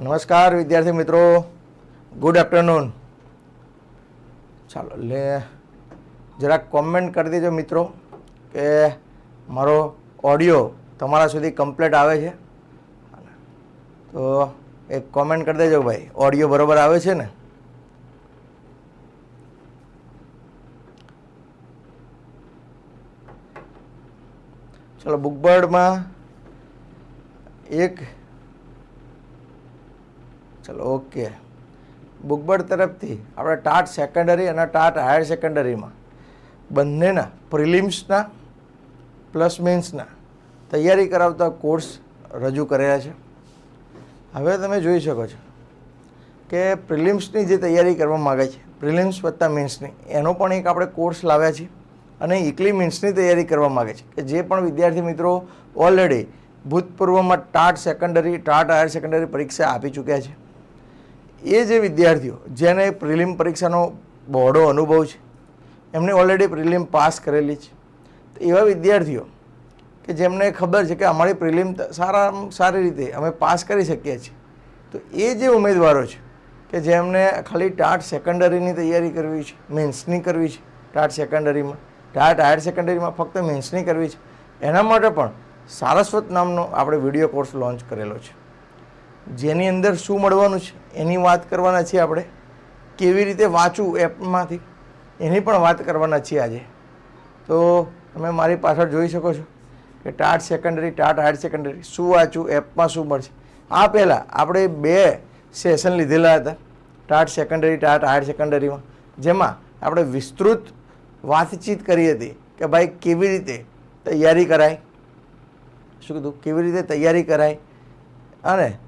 નમસ્કાર, વિદ્યાર્થી મિત્રો. ગુડ આફ્ટરનૂન ચાલો, લે, જરાક કોમેન્ટ કરી દેજો મિત્રો કે મારો ઓડિયો તમારા સુધી કમ્પ્લીટ આવે છે. તો એક કોમેન્ટ કરી દેજો ભાઈ. ઓડિયો બરોબર આવે છે ને? ચલો બુકબર્ડમાં એક ચલો, ઓકે. બુકબર્ડ તરફથી આપણે ટાટ સેકન્ડરી અને ટાટ હાયર સેકન્ડરીમાં બંનેના પ્રિલિમ્સના પ્લસ મેન્સના તૈયારી કરાવતા કોર્સ રજૂ કરેલા છે. હવે તમે જોઈ શકો છો કે પ્રિલિમ્સની જે તૈયારી કરવા માગે છે પ્રિલિમ્સ વત્તા મેન્સની એનો પણ એક આપણે કોર્સ લાવ્યા છીએ અને એકલી મેન્સની તૈયારી કરવા માગે છે કે જે પણ વિદ્યાર્થી મિત્રો already ભૂતપૂર્વમાં TAT secondary TAT higher secondary પરીક્ષા આપી ચૂક્યા છે. એ જે વિદ્યાર્થીઓ, જેને પ્રિલિમ પરીક્ષાનો બહોળો અનુભવ છે એમને ઓલરેડી પ્રિલિમ પાસ કરેલી છે, તો એવા વિદ્યાર્થીઓ કે જેમને ખબર છે કે અમારી પ્રિલિમ સારા સારી રીતે અમે પાસ કરી શકીએ છીએ, તો એ જે ઉમેદવારો છે, કે જેમને ખાલી ટાટ સેકન્ડરીની તૈયારી કરવી છે મેન્સની કરવી છે, ટાટ સેકન્ડરીમાં ટાટ હાયર સેકન્ડરીમાં ફક્ત મેન્સની કરવી છે, એના માટે પણ સારસ્વત નામનો આપણે વીડિયો કોર્સ લોન્ચ કરેલો છે. જેની અંદર શું મળવાનું છે, એની વાત કરવાના છીએ આપણે. કેવી રીતે વાંચવું એપમાંથી, એની પણ વાત કરવાના છીએ આજે. તો તમે મારી પાછળ જોઈ શકો છો કે TAT secondary, TAT higher secondary, શું વાંચવું એપમાં શું મળશે. આ પહેલાં આપણે બે સેશન લીધેલા હતા, ટાટ સેકન્ડરી, ટાટ હાયર સેકન્ડરીમાં, જેમાં આપણે વિસ્તૃત વાતચીત કરી હતી કે ભાઈ કેવી રીતે તૈયારી કરાય. શું કીધું? કેવી રીતે તૈયારી કરાય? અને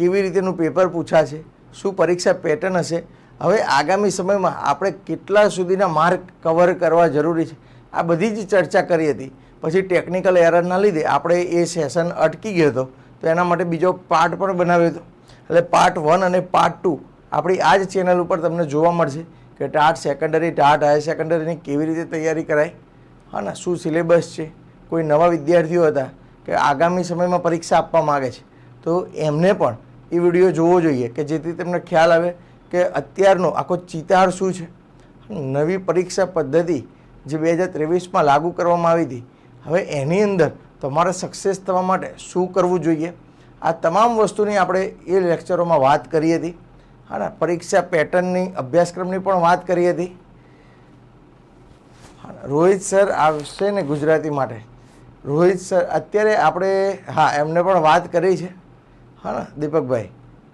કેવી રીતેનું પેપર પૂછાશે, શું પરીક્ષા પેટર્ન હશે? હવે આગામી સમયમાં આપણે કેટલા સુધીના માર્ક કવર કરવા જરૂરી છે? આ બધી જ ચર્ચા કરી હતી. પછી ટેકનિકલ એરરના લીધે આપણે એ સેશન અટકી ગયો હતો. તો એના માટે બીજો પાર્ટ પણ બનાવ્યો હતો. એટલે પાર્ટ વન અને પાર્ટ ટુ આપણી આ જ ચેનલ ઉપર તમને જોવા મળશે કે ટાટ સેકન્ડરી ટાટ હાયર સેકન્ડરીની કેવી રીતે તૈયારી કરાય. હા ને, શું સિલેબસ છે? કોઈ નવા વિદ્યાર્થીઓ હતા કે આગામી સમયમાં પરીક્ષા આપવા માગે છે? તો એમને પણ એ વીડિયો જોવો જોઈએ કે જેથી તમને ખ્યાલ આવે કે અત્યારનો આખો ચિતાર શું છે. નવી પરીક્ષા પદ્ધતિ જે બે હજાર ત્રેવીસમાં લાગુ કરવામાં આવી હતી. હવે એની અંદર તમારે સક્સેસ થવા માટે શું કરવું જોઈએ? આ તમામ વસ્તુની આપણે એ લેક્ચરોમાં વાત કરી હતી. હા ને, પરીક્ષા પેટર્નની અભ્યાસક્રમની પણ વાત કરી હતી. રોહિત સર આવશે ને ગુજરાતી માટે. રોહિત સર, અત્યારે આપણે, હા, એમને પણ વાત કરી છે. હા ને દીપકભાઈ,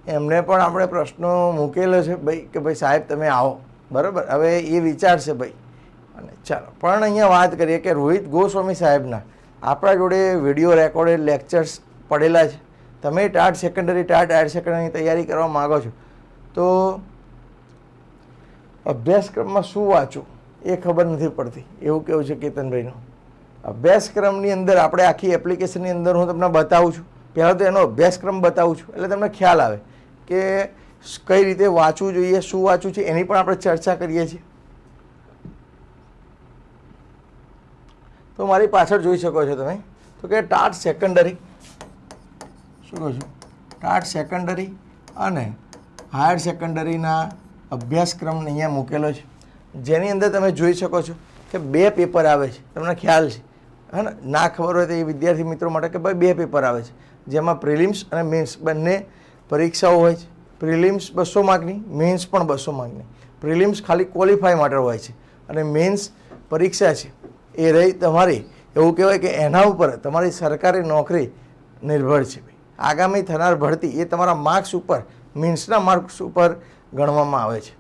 એમને પણ આપણે પ્રશ્નો મૂકેલો છે ભાઈ કે ભાઈ સાહેબ તમે આવો. બરાબર? હવે એ વિચારશે ભાઈ. અને ચાલો, પણ અહીંયા વાત કરીએ કે રોહિત ગોસ્વામી સાહેબના આપણા જોડે વીડિયો રેકોર્ડેડ લેક્ચર્સ પડેલા છે. તમે ટાટ સેકન્ડરી, ટાટ હાયર સેકન્ડરીની તૈયારી કરવા માગો છો. તો અભ્યાસક્રમમાં શું વાંચવું એ ખબર નથી પડતી. એવું કેવું છે કેતનભાઈનું? અભ્યાસક્રમની અંદર આપણે આખી એપ્લિકેશનની અંદર હું તમને બતાવું છું. પહેલાં તો એનો અભ્યાસક્રમ બતાવું છું. એટલે તમને ખ્યાલ આવે કે કઈ રીતે વાંચવું જોઈએ, શું વાંચવું છે, એની પણ આપણે ચર્ચા કરીએ છીએ. તો મારી પાછળ જોઈ શકો છો તમે. તો કે ટાટ સેકન્ડરી શું કહું છું? ટાટ સેકન્ડરી અને હાયર સેકન્ડરીના અભ્યાસક્રમ અહીંયા મૂકેલો છે. જેની અંદર તમે જોઈ શકો છો કે બે પેપર આવે છે. તમને ખ્યાલ છે. હા ના ખબર હોય તો એ વિદ્યાર્થી મિત્રો માટે કે ભાઈ બે પેપર આવે છે. જેમાં પ્રિલિમ્સ અને મેન્સ બંને પરીક્ષાઓ હોય છે. પ્રિલિમ્સ બસો માર્કની મેન્સ પણ બસો માર્કની. પ્રિલિમ્સ ખાલી ક્વોલિફાય માટે હોય છે. અને મેન્સ પરીક્ષા છે. એ રહી તમારી, એવું કહેવાય કે એના ઉપર તમારી સરકારી નોકરી નિર્ભર છે આગામી થનાર ભરતી એ તમારા માર્ક્સ ઉપર મીન્સના માર્ક્સ ઉપર ગણવામાં આવે છે.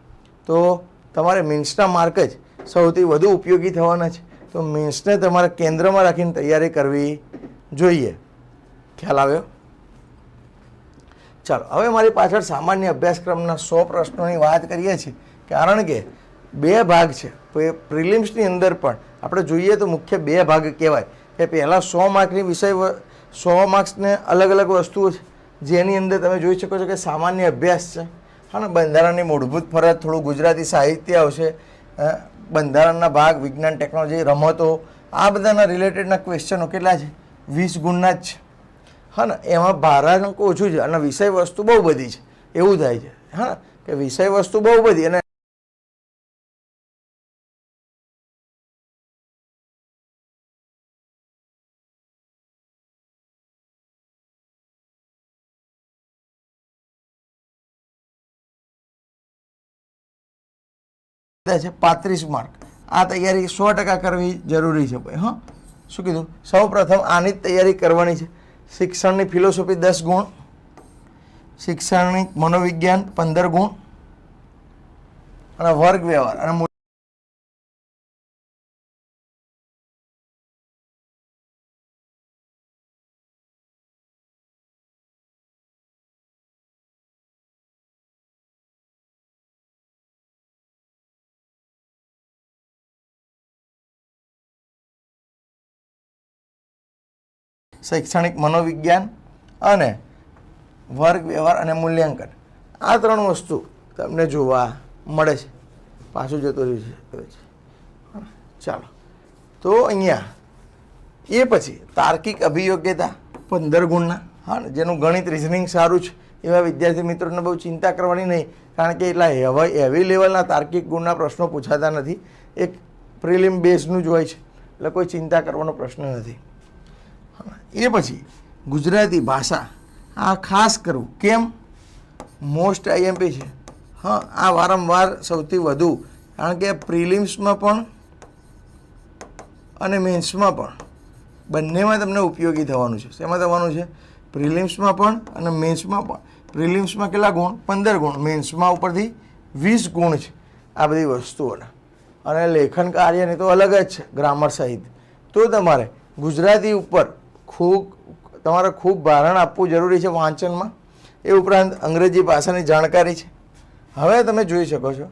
તો તમારે મીન્સના માર્ક જ સૌથી વધુ ઉપયોગી થવાના છે. તો મીન્સને તમારે કેન્દ્રમાં રાખીને તૈયારી કરવી જોઈએ. ખ્યાલ આવ્યો? ચાલો, હવે મારી પાછળ સામાન્ય અભ્યાસક્રમના સો પ્રશ્નોની વાત કરીએ છીએ. કારણ કે બે ભાગ છે. પ્રિલિમ્સની અંદર પણ આપણે જોઈએ તો મુખ્ય બે ભાગ કહેવાય. કે પહેલાં સો માર્કની વિષય સો માર્ક્સને અલગ અલગ વસ્તુઓ છે. જેની અંદર તમે જોઈ શકો છો કે સામાન્ય અભ્યાસ છે. હા ને, બંધારણની મૂળભૂત ફરજ, થોડું ગુજરાતી સાહિત્ય આવશે. બંધારણના ભાગ, વિજ્ઞાન, ટેકનોલોજી, રમતો, આ બધાના રિલેટેડના ક્વેશ્ચનો કેટલા છે? વીસ ગુણના જ છે. હા ને, એમાં ભારાંક ઓછું છે અને વિષય વસ્તુ બહુ બધી છે. એવું થાય છે. હા કે વિષય વસ્તુ બહુ બધી અને છે પાંત્રીસ માર્ક આ તૈયારી સો ટકા કરવી જરૂરી છે ભાઈ, હા. શું કીધું? સૌ પ્રથમ આની જ તૈયારી કરવાની છે. શિક્ષણની ફિલોસોફી દસ ગુણ શિક્ષણની મનોવિજ્ઞાન પંદર ગુણ અને વર્ગ વ્યવહાર અને શૈક્ષણિક મનોવિજ્ઞાન અને વર્ગ વ્યવહાર અને મૂલ્યાંકન. આ ત્રણ વસ્તુ તમને જોવા મળે છે. પાછું જતું રહ્યું છે ચાલો. તો અહીંયા એ પછી તાર્કિક અભિયોગ્યતા પંદર ગુણના. હા ને જેનું ગણિત રિઝનિંગ સારું છે. એવા વિદ્યાર્થી મિત્રોને બહુ ચિંતા કરવાની નહીં, કારણ કે એટલા હેવા હેવી લેવલના તાર્કિક ગુણના પ્રશ્નો પૂછાતા નથી. એક પ્રિલિમ બેઝનું જ હોય છે. એટલે કોઈ ચિંતા કરવાનો પ્રશ્ન નથી. એ પછી ગુજરાતી ભાષા આ ખાસ કરવું કેમ? મોસ્ટ આઈએમપી છે. હા, આ વારંવાર સૌથી વધુ. કારણ કે પ્રિલિમ્સમાં પણ અને મેન્સમાં પણ બંનેમાં તમને ઉપયોગી થવાનું છે. શેમાં થવાનું છે? પ્રિલિમ્સમાં પણ અને મેન્સમાં પણ. પ્રિલિમ્સમાં કેટલા ગુણ? પંદર ગુણ. મેન્સમાં ઉપરથી વીસ ગુણ છે આ બધી વસ્તુઓના. અને લેખન કાર્યની તો અલગ જ છે. ગ્રામર સહિત. તો તમારે ગુજરાતી ઉપર ખૂબ, તમારે ખૂબ ભારણ આપવું જરૂરી છે વાંચનમાં? એ ઉપરાંત અંગ્રેજી ભાષાની જાણકારી છે. હવે તમે જોઈ શકો છો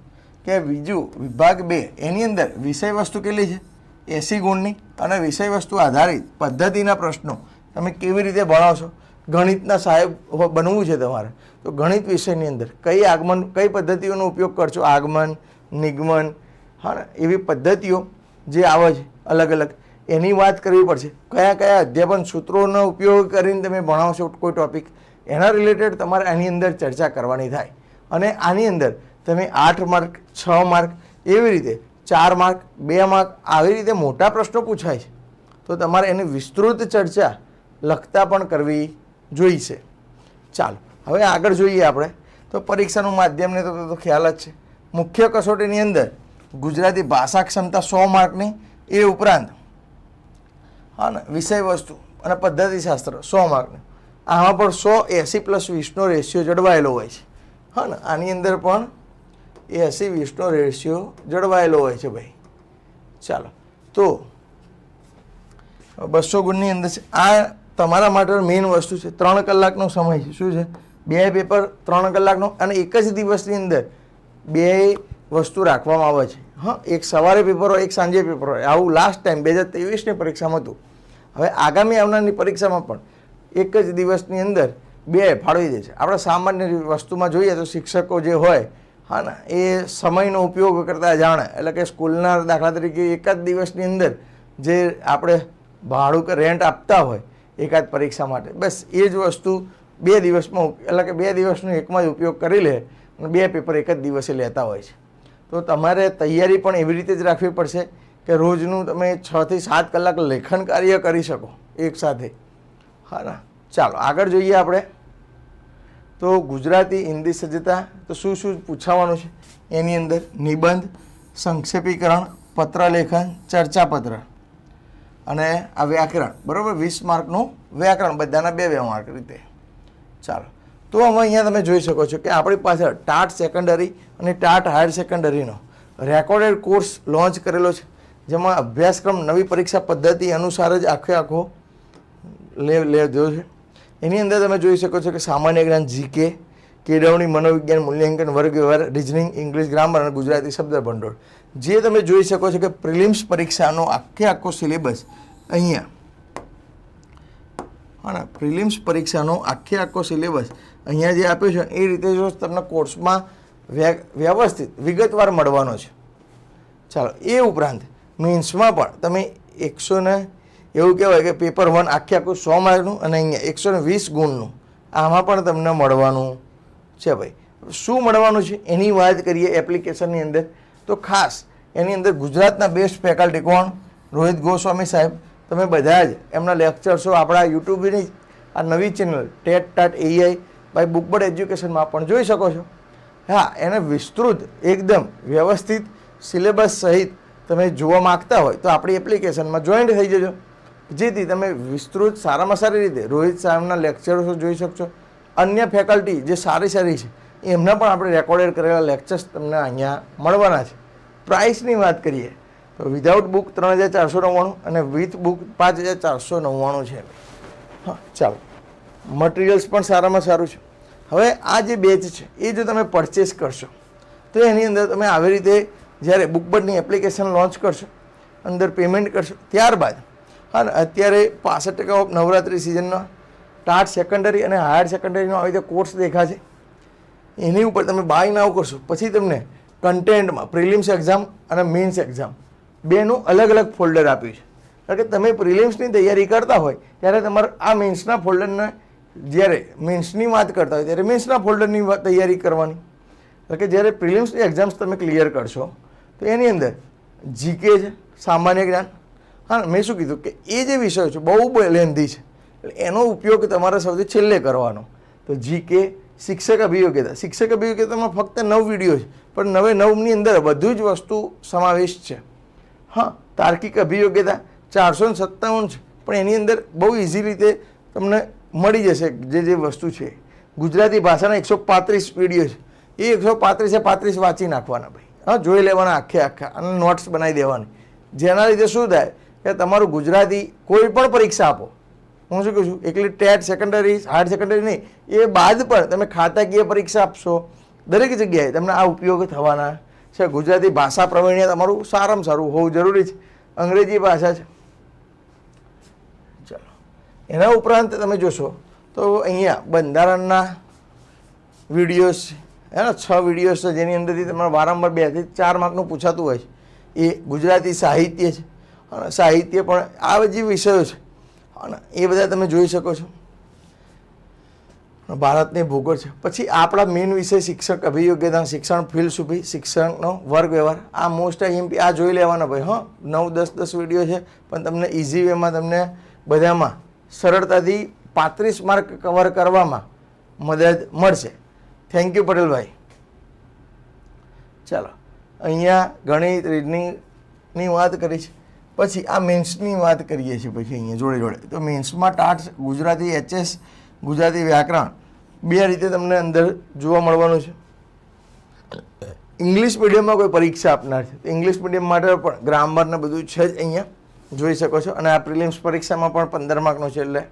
કે બીજું વિભાગ બે, એની અંદર વિષય વસ્તુ કેટલી છે? એસી ગુણની અને વિષય વસ્તુ આધારિત પદ્ધતિના પ્રશ્નો. તમે કેવી રીતે ભણાવશો? ગણિતના સાહેબ બનવું છે તમારે. તો ગણિત વિષયની અંદર કઈ આગમન, કઈ પદ્ધતિઓનો ઉપયોગ કરશો? આગમન, નિગમન, હા એવી પદ્ધતિઓ જે આવે છે અલગ અલગ એની વાત કરવી પડશે. કયા કયા અધ્યાપન સૂત્રોનો ઉપયોગ કરીને તમે ભણાવશો કોઈ ટોપિક એના રિલેટેડ તમારે આની અંદર ચર્ચા કરવાની થાય. અને આની અંદર તમે આઠ માર્ક, છ માર્ક, એવી રીતે ચાર માર્ક, બે માર્ક, આવી રીતે મોટા પ્રશ્નો પૂછાય છે. તો તમારે એની વિસ્તૃત ચર્ચા લખતા પણ કરવી જોઈશે. ચાલો, હવે આગળ જોઈએ આપણે. તો પરીક્ષાનું માધ્યમને તો તો ખ્યાલ જ છે. મુખ્ય કસોટીની અંદર ગુજરાતી ભાષા ક્ષમતા સો માર્કની, એ ઉપરાંત હા ને વિષય વસ્તુ અને પદ્ધતિશાસ્ત્ર, સો માર્કનું. આમાં પણ સો એંસી પ્લસ વીસનો રેશિયો જળવાયેલો હોય છે. હા ને, આની અંદર પણ એંસી વીસનો રેશિયો જળવાયેલો હોય છે ભાઈ. ચાલો, તો બસો ગુણની અંદર છે. આ તમારા માટે મેઇન વસ્તુ છે. ત્રણ કલાકનો સમય છે. શું છે? બે પેપર ત્રણ કલાકનો અને એક જ દિવસની અંદર બે વસ્તુ રાખવામાં આવે છે. હા, એક સવારે પેપર હોય, એક સાંજે પેપર હોય. આવું લાસ્ટ ટાઈમ બે હજાર ત્રેવીસની પરીક્ષામાં હતું. હવે આગામી આવનારની પરીક્ષામાં પણ એક જ દિવસની અંદર બે ફાળવી દે છે. આપણે સામાન્ય વસ્તુમાં જોઈએ તો શિક્ષકો જે હોય, હા ને, એ સમયનો ઉપયોગ કરતા જાણે. એટલે કે સ્કૂલના દાખલા તરીકે એક જ દિવસની અંદર જે આપણે ભાડું કે રેન્ટ આપતા હોય, એકાદ પરીક્ષા માટે. બસ એ જ વસ્તુ બે દિવસમાં એટલે કે બે દિવસનો એકમાં જ ઉપયોગ કરી લે અને બે પેપર એક જ દિવસે લેતા હોય છે. તો તમારે તૈયારી પણ એવી રીતે જ રાખવી પડશે કે રોજનું તમે છથી સાત કલાક લેખન કાર્ય કરી શકો એક સાથે. હા ના. ચાલો, આગળ જોઈએ આપણે. તો ગુજરાતી, હિન્દી સજ્જતા, તો શું શું પૂછાવાનું છે? એની અંદર નિબંધ, સંક્ષેપીકરણ, પત્રલેખન, ચર્ચાપત્ર અને આ વ્યાકરણ. બરાબર? વીસ માર્કનું વ્યાકરણ. બધાના બે બે માર્ક રીતે. ચાલો. તો હવે અહીંયા તમે જોઈ શકો છો કે આપણી પાસે ટાટ સેકન્ડરી અને ટાટ હાયર સેકન્ડરીનો રેકોર્ડેડ કોર્સ લોન્ચ કરેલો છે, જેમાં અભ્યાસક્રમ નવી પરીક્ષા પદ્ધતિ અનુસાર જ આખે આખો લે લીધો છે. એની અંદર તમે જોઈ શકો છો કે સામાન્ય જ્ઞાન જીકે કેળવણી, મનોવિજ્ઞાન, મૂલ્યાંકન વર્ગ વ્યવહાર રિઝનિંગ ઇંગ્લિશ ગ્રામર અને ગુજરાતી શબ્દ ભંડોળ જે તમે જોઈ શકો છો કે પ્રિલિમ્સ પરીક્ષાનો આખે આખો સિલેબસ અહીંયા. હા પ્રિલિમ્સ પરીક્ષાનો આખે આખો સિલેબસ અહીંયા જે આપ્યું છે, એ રીતે જો તમને કોર્સમાં વ્ય- વ્યવસ્થિત, વિગતવાર મળવાનો છે. ચાલો, એ ઉપરાંત મેન્સમાં પણ તમે એકસો ને, એવું કહેવાય કે પેપર વન આખે આખું સો માર્કનું અને અહીંયા એકસો ને વીસ ગુણનું, આમાં પણ તમને મળવાનું છે ભાઈ. શું મળવાનું છે? એની વાત કરીએ એપ્લિકેશનની અંદર. તો ખાસ, એની અંદર ગુજરાતના બેસ્ટ ફેકલ્ટી કોણ? રોહિત ગોસ્વામી સાહેબ. તમે બધા જ એમના લેક્ચર્સો આપણા યુટ્યુબની આ નવી channel TET TAT AI by Bookbird એજ્યુકેશનમાં પણ જોઈ શકો છો. હા, એને વિસ્તૃત, એકદમ વ્યવસ્થિત સિલેબસ સહિત તમે જોવા માગતા હોય તો આપણી એપ્લિકેશનમાં જોઈન્ટ થઈ જજો. જેથી તમે વિસ્તૃત સારામાં સારી રીતે રોહિત સાહેબના લેક્ચરો જોઈ શકશો. અન્ય ફેકલ્ટી જે સારી સારી છે, એમના પણ આપણે રેકોર્ડેડ કરેલા લેક્ચર્સ તમને અહીંયા મળવાના છે. પ્રાઇસની વાત કરીએ તો વિધાઉટ બુક ત્રણ હજાર ચારસો નવ્વાણું અને વિથ બુક પાંચ હજાર ચારસો નવ્વાણું છે. હા, ચાલો. મટીરિયલ્સ પણ સારામાં સારું છે. હવે આ જે બેચ છે, એ જો તમે પરચેસ કરશો, તો એની અંદર તમે આવી રીતે જ્યારે બુકબર્ડની એપ્લિકેશન લોન્ચ કરશો, અંદર પેમેન્ટ કરશો, ત્યારબાદ, હા, અત્યારે પાસઠ ટકા ઓફ નવરાત્રિ સિઝનમાં ટાટ સેકન્ડરી અને હાયર સેકન્ડરીનો આવી રીતે કોર્સ દેખાશે એની ઉપર તમે બાય નાવ કરશો, પછી તમને કન્ટેન્ટમાં પ્રિલિમ્સ એક્ઝામ અને મેન્સ એક્ઝામ બેનું અલગ અલગ ફોલ્ડર આપ્યું છે. કારણ કે તમે પ્રિલિમ્સની તૈયારી કરતા હોય, ત્યારે તમારે આ મેન્સના ફોલ્ડરને જ્યારે મેન્સની વાત કરતા હોય ત્યારે મેન્સના ફોલ્ડરની તૈયારી કરવાની. એટલે કે જ્યારે પ્રિલિમ્સની એક્ઝામ્સ તમે ક્લિયર કરશો, તો એની અંદર જીકે છે, સામાન્ય જ્ઞાન. હા, મેં શું કીધું કે એ જે વિષયો છે બહુ લેન્ધી છે. એટલે એનો ઉપયોગ તમારે સૌથી છેલ્લે કરવાનો. તો જીકે શિક્ષક અભિયોગ્યતા. શિક્ષક અભિયોગ્યતામાં ફક્ત નવ વીડિયો છે, પણ નવે નવની અંદર બધું જ વસ્તુ સમાવેશ છે. હા, તાર્કિક અભિયોગ્યતા ચારસો ને સત્તાવન છે, પણ એની અંદર બહુ ઇઝી રીતે તમને મળી જશે, જે જે વસ્તુ છે. ગુજરાતી ભાષાના એકસો પાંત્રીસ વીડિયો છે. એ એકસો પાંત્રીસે પાંત્રીસ વાંચી નાખવાના ભાઈ. હા, જોઈ લેવાના આખે આખા અને નોટ્સ બનાવી દેવાની. જેના લીધે શું થાય કે તમારું ગુજરાતી કોઈ પણ પરીક્ષા આપો. હું શું કહું છું? એકલી ટેટ સેકન્ડરી હાયર સેકન્ડરી નહીં. એ બાદ પણ તમે ખાતાકીય પરીક્ષા આપશો. દરેક જગ્યાએ તમને આ ઉપયોગ થવાના છે. ગુજરાતી ભાષા પ્રવીણ્ય તમારું સારામાં સારું હોવું જરૂરી છે. અંગ્રેજી ભાષા છે. એના ઉપરાંત તમે જોશો, તો અહીંયા બંધારણના વિડીયોઝ હે ને છ વિડીયોઝ છે, જેની અંદરથી તમારે વારંવાર બેથી ચાર માર્કનું પૂછાતું હોય છે. એ ગુજરાતી સાહિત્ય છે, અને સાહિત્ય પણ આ જે વિષયો છે. અને એ બધા તમે જોઈ શકો છો. ભારતની ભૂગોળ છે. પછી આપણા મેઇન વિષય શિક્ષક, અભિયોગ્યતા, શિક્ષણ ફિલસૂફી શિક્ષણનો વર્ગ વ્યવહાર આ મોસ્ટ એમપી આ જોઈ લેવાના ભાઈ, હં. નવ, દસ દસ વીડિયો છે, પણ તમને ઇઝી વેમાં તમને બધામાં સરળતાથી પાંત્રીસ માર્ક કવર કરવામાં મદદ મળશે. થેન્ક યુ પટેલભાઈ. ચાલો, અહીંયા ગણિત રીઝનિંગની વાત કરી છે. પછી આ મેન્સની વાત કરીએ છીએ પછી અહીંયા જોડે જોડે. તો મેન્સમાં ટાટ ગુજરાતી એચએસ ગુજરાતી વ્યાકરણ, બે રીતે તમને અંદર જોવા મળવાનું છે. ઇંગ્લિશ મીડિયમમાં કોઈ પરીક્ષા આપનાર છે. તો ઇંગ્લિશ મીડિયમ માટે પણ ગ્રામર ને બધું છે જ અહીંયા. જોઈ શકો છો. અને આ પ્રિલિમ્સ પરીક્ષામાં પણ પંદર માર્કનું છે એટલે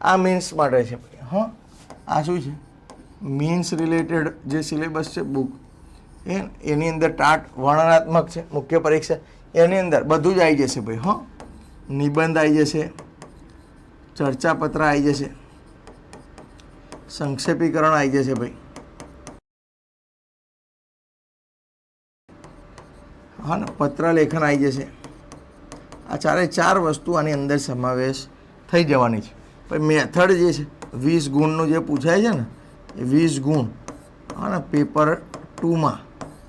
આ મીન્સ માટે છે. હં? આ શું છે? મીન્સ રિલેટેડ જે સિલેબસ છે બુક એ એની અંદર ટાટ વર્ણનાત્મક છે, મુખ્ય પરીક્ષા. એની અંદર બધું જ આવી જશે ભાઈ, હં? નિબંધ આવી જશે, ચર્ચાપત્ર આવી જશે, સંક્ષેપીકરણ આવી જશે ભાઈ. હા ને? પત્ર લેખન આવી જશે. આ ચારે ચાર વસ્તુ આની અંદર સમાવેશ થઈ જવાની છે. પછી મેથડ જે છે, વીસ ગુણનું જે પૂછાય છે ને, એ વીસ ગુણ હા પેપર ટુમાં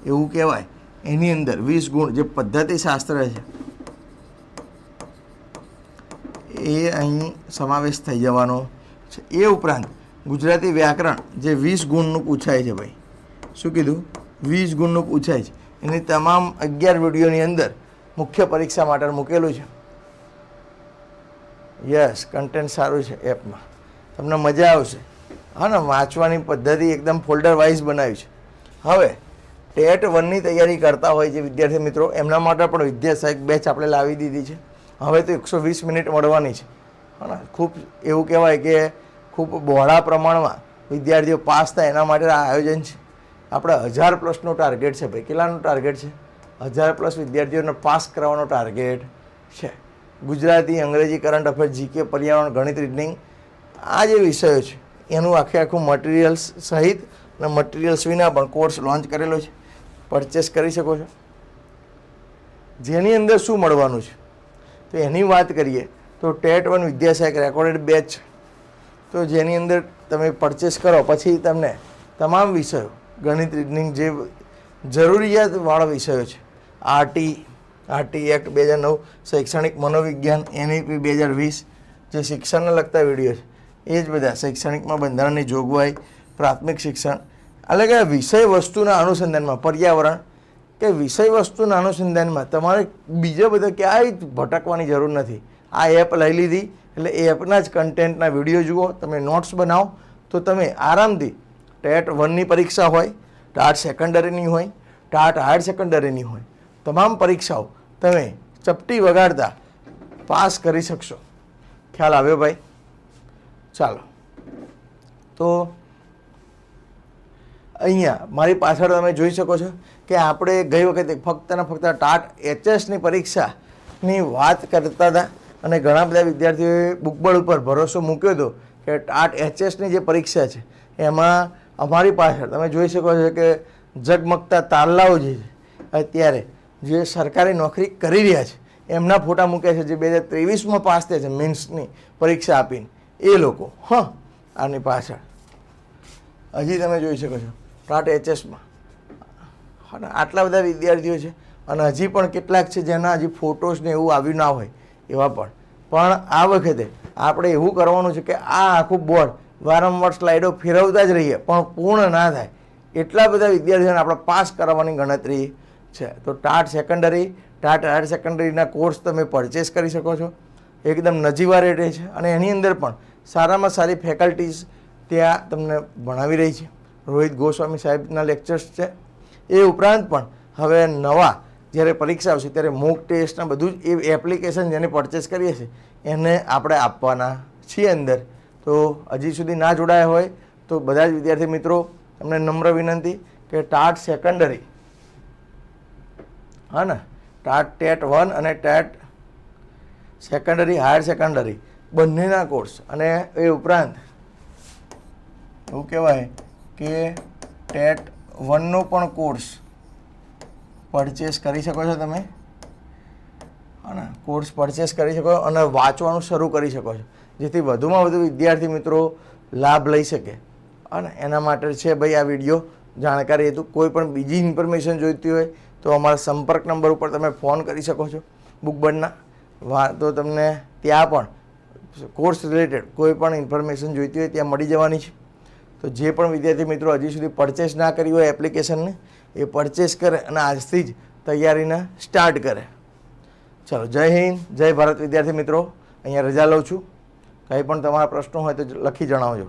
એવું કહેવાય. એની અંદર વીસ ગુણ જે પદ્ધતિશાસ્ત્ર છે, એ અહીં સમાવેશ થઈ જવાનો છે. એ ઉપરાંત ગુજરાતી વ્યાકરણ જે વીસ ગુણનું પૂછાય છે ભાઈ, શું કીધું? વીસ ગુણનું પૂછાય છે. એની તમામ અગિયાર વિડીયોની અંદર મુખ્ય પરીક્ષા માટે મૂકેલું છે. યસ કન્ટેન્ટ સારું છે એપમાં. તમને મજા આવશે. હા ને, વાંચવાની પદ્ધતિ એકદમ ફોલ્ડર વાઇઝ બનાવી છે. હવે, ટેટ વનની તૈયારી કરતા હોય જે વિદ્યાર્થી મિત્રો, એમના માટે પણ વિદ્યા સહાયક બેચ આપણે લાવી દીધી છે. હવે તો એકસો વીસ મિનિટ મળવાની છે. હા ને, ખૂબ એવું કહેવાય કે ખૂબ બહોળા પ્રમાણમાં વિદ્યાર્થીઓ પાસ થાય એના માટે આ આયોજન છે. આપણે હજાર પ્લસનું ટાર્ગેટ છે ભાઈ. કેટલાનું ટાર્ગેટ છે? હજાર પ્લસ વિદ્યાર્થીઓને પાસ કરવાનો ટાર્ગેટ છે. ગુજરાતી, અંગ્રેજી, કરંટ અફેર જીકે, પર્યાવરણ, ગણિત રીડિંગ આ જે વિષયો છે, એનું આખે આખું મટીરિયલ્સ સહિત અને મટીરિયલ્સ વિના પણ કોર્સ લોન્ચ કરેલો છે. પરચેસ કરી શકો છો. જેની અંદર શું મળવાનું છે? તો એની વાત કરીએ તો ટેટ વન વિદ્યાસહાયક રેકોર્ડેડ બેચ તો જેની અંદર તમે પરચેસ કરો, પછી તમને તમામ વિષયો, ગણિત રીડિંગ જે જરૂરિયાતવાળા વિષયો છે આરટી આરટી એક્ટ બે હજાર નવ શૈક્ષણિક મનોવિજ્ઞાન, એનઈપી બે હજાર વીસ જે શિક્ષણને લગતા વીડિયો છે, એ જ બધા શૈક્ષણિકમાં બંધારણની જોગવાઈ, પ્રાથમિક શિક્ષણ, એટલે કે વિષય વસ્તુના અનુસંધાનમાં, પર્યાવરણ, કે વિષય વસ્તુના અનુસંધાનમાં તમારે બીજા બધા ક્યાંય ભટકવાની જરૂર નથી. આ એપ લઈ લીધી, એટલે એ એપના જ કન્ટેન્ટના વીડિયો જુઓ, તમે નોટ્સ બનાવો, તો તમે આરામથી ટેટ વનની પરીક્ષા હોય, ટાટ સેકન્ડરીની હોય, ટાટ હાયર સેકન્ડરીની હોય તમામ પરીક્ષાઓ તમે ચપટી વગાડતા પાસ કરી શકશો. ખ્યાલ આવ્યો ભાઈ? ચાલો. તો અહીંયા મારી પાછળ તમે જોઈ શકો છો કે આપણે ગઈ વખતે ફક્ત ને ફક્ત ટાટ એચએસની પરીક્ષાની વાત કરતા હતા અને ઘણા બધા વિદ્યાર્થીઓએ બુકબળ ઉપર ભરોસો મૂક્યો હતો કે ટાટ એચએસની જે પરીક્ષા છે, એમાં અમારી પાછળ તમે જોઈ શકો છો કે ઝગમગતા તારલાઓ જે છે, અત્યારે જે સરકારી નોકરી કરી રહ્યા છે, એમના ફોટા મૂક્યા છે જે બે હજાર ત્રેવીસમાં પાસ થયા છે મીન્સની પરીક્ષા આપીને, એ લોકો, હં, આની પાછળ. હજી તમે જોઈ શકો છો ટાટ એચએસમાં. આટલા બધા વિદ્યાર્થીઓ છે, અને હજી પણ કેટલાક છે જેના હજી ફોટોસને એવું આવ્યું ના હોય, એવા પણ. પણ આ વખતે આપણે એવું કરવાનું છે કે આ આખું બોર્ડ વારંવાર સ્લાઇડો ફેરવતા જ રહીએ, પણ પૂર્ણ ના થાય. એટલા બધા વિદ્યાર્થીઓને આપણે પાસ કરાવવાની ગણતરી છે. તો ટાટ સેકન્ડરી ટાટ હાયર સેકન્ડરીના કોર્સ તમે પરચેસ કરી શકો છો. એકદમ નજીવા રેટે છે. અને એની અંદર પણ સારામાં સારી ફેકલ્ટીઝ ત્યાં તમને ભણાવી રહી છે. રોહિત ગોસ્વામી સાહેબના લેક્ચર્સ છે. એ ઉપરાંત પણ હવે નવા જ્યારે પરીક્ષા આવશે ત્યારે મોક ટેસ્ટના બધું જ એ એપ્લિકેશન જેને પરચેસ કરીએ છીએ, એને આપણે આપવાના છીએ અંદર. તો હજી સુધી ના જોડાયા હોય તો બધા જ વિદ્યાર્થી મિત્રો, તમને નમ્ર વિનંતી કે ટાટ સેકન્ડરી હા ને? ટાટ ટેટ વન અને ટેટ સેકન્ડરી હાયર સેકન્ડરી બંનેના કોર્સ અને એ ઉપરાંત એવું કહેવાય કે ટેટ વનનો પણ કોર્સ પરચેસ કરી શકો છો તમે. અને કોર્સ પરચેસ કરી શકો અને વાંચવાનું શરૂ કરી શકો છો. જેથી વધુમાં વધુ વિદ્યાર્થી મિત્રો લાભ લઈ શકે. અને એના માટે છે ભાઈ આ વીડિયો. જાણકારી હેતુ કોઈ પણ બીજી ઇન્ફોર્મેશન જોઈતી હોય તો અમારા સંપર્ક નંબર ઉપર તમે ફોન કરી શકો છો બુકબર્ડના. વા, તો તમને ત્યાં પણ કોર્સ રિલેટેડ કોઈ પણ ઇન્ફોર્મેશન જોઈતી હોય ત્યાં મળી જવાની છે. તો જે પણ વિદ્યાર્થી મિત્રો હજી સુધી પરચેસ ના કરી હોય એપ્લિકેશનને, એ પરચેસ કરે અને આજથી જ તૈયારીને સ્ટાર્ટ કરે. ચાલો, જય હિન્દ, જય ભારત વિદ્યાર્થી મિત્રો. અહીંયા રજા લઉં છું. કંઈ પણ તમારા પ્રશ્નો હોય તો લખી જણાવજો.